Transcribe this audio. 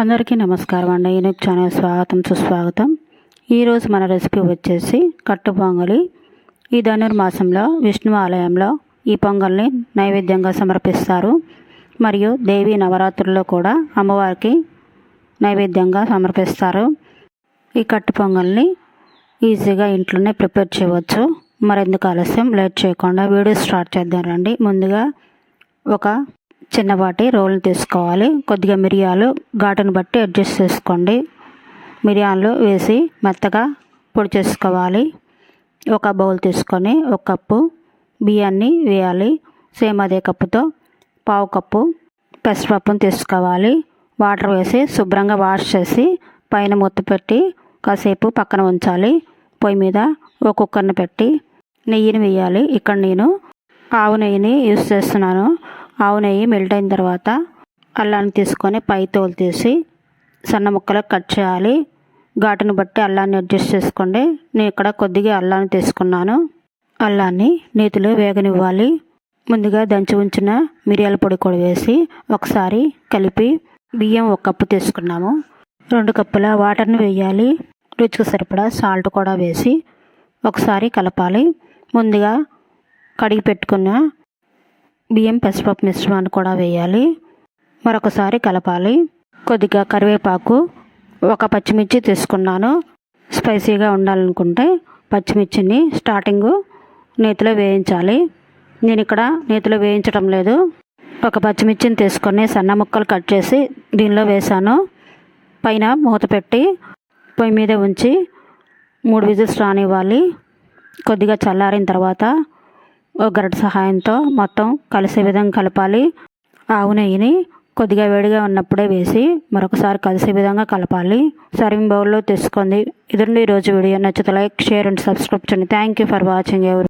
అందరికీ నమస్కారం అండి. యూనిక్ ఛానల్ స్వాగతం సుస్వాగతం. ఈరోజు మన రెసిపీ వచ్చేసి కట్టు పొంగలి. ఈ ధనుర్మాసంలో విష్ణు ఆలయంలో ఈ పొంగల్ని నైవేద్యంగా సమర్పిస్తారు. మరియు దేవి నవరాత్రుల్లో కూడా అమ్మవారికి నైవేద్యంగా సమర్పిస్తారు. ఈ కట్టు పొంగల్ని ఈజీగా ఇంట్లోనే ప్రిపేర్ చేయవచ్చు. మరెందుకు ఆలస్యం లేట్ చేయకుండా వీడియో స్టార్ట్ చేద్దాం రండి. ముందుగా ఒక చిన్నపాటి రోల్ని తీసుకోవాలి. కొద్దిగా మిరియాలు ఘాటును బట్టి అడ్జస్ట్ చేసుకోండి. మిరియాలు వేసి మెత్తగా పొడి చేసుకోవాలి. ఒక బౌల్ తీసుకొని ఒక కప్పు బియ్యాన్ని వేయాలి. సేమ్ అదే కప్పుతో పావు కప్పు పెసరపప్పును తీసుకోవాలి. వాటర్ వేసి శుభ్రంగా వాష్ చేసి పైన మూత పెట్టి కాసేపు పక్కన ఉంచాలి. పొయ్యి మీద ఒక కుక్కర్ని పెట్టి నెయ్యిని వేయాలి. ఇక్కడ నేను ఆవు నెయ్యిని యూస్ చేస్తున్నాను. ఆవు నెయ్యి మెల్ట్ అయిన తర్వాత అల్లాన్ని తీసుకొని పై తోలు తీసి సన్న ముక్కలకు కట్ చేయాలి. ఘాటును బట్టి అల్లాన్ని అడ్జస్ట్ చేసుకోండి. నేను ఇక్కడ కొద్దిగా అల్లాన్ని తీసుకున్నాను. అల్లాన్ని నీతిలో వేగనివ్వాలి. ముందుగా దంచి ఉంచిన మిరియాల పొడి కూడా వేసి ఒకసారి కలిపి బియ్యం ఒక కప్పు తీసుకున్నాము. రెండు కప్పుల వాటర్ని వేయాలి. రుచికి సరిపడా సాల్ట్ కూడా వేసి ఒకసారి కలపాలి. ముందుగా కడిగి పెట్టుకున్న బియ్యం పెసరపప్పు మిశ్రమాన్ని కూడా వేయాలి. మరొకసారి కలపాలి. కొద్దిగా కరివేపాకు ఒక పచ్చిమిర్చి తీసుకున్నాను. స్పైసీగా ఉండాలనుకుంటే పచ్చిమిర్చిని స్టార్టింగు నేతిలో వేయించాలి. నేను ఇక్కడ నేతిలో వేయించడం లేదు. ఒక పచ్చిమిర్చిని తీసుకొని సన్న ముక్కలు కట్ చేసి దీనిలో వేసాను పైన మూత పెట్టి పొయ్యి మీద ఉంచి మూడు విజిల్స్ రానివ్వాలి. కొద్దిగా చల్లారిన తర్వాత ఒక గరిట సహాయంతో మొత్తం కలిసే విధంగా కలపాలి. ఆవు నెయ్యిని కొద్దిగా వేడిగా ఉన్నప్పుడే వేసి మరొకసారి కలిసే విధంగా కలపాలి. సర్వింగ్ బౌల్లో తీసుకుంది ఇదండి ఈరోజు వీడియో. నచ్చితే లైక్ షేర్ అండ్ సబ్స్క్రైబ్ చేయండి. థ్యాంక్ యూ ఫర్ వాచింగ్ ఎవరు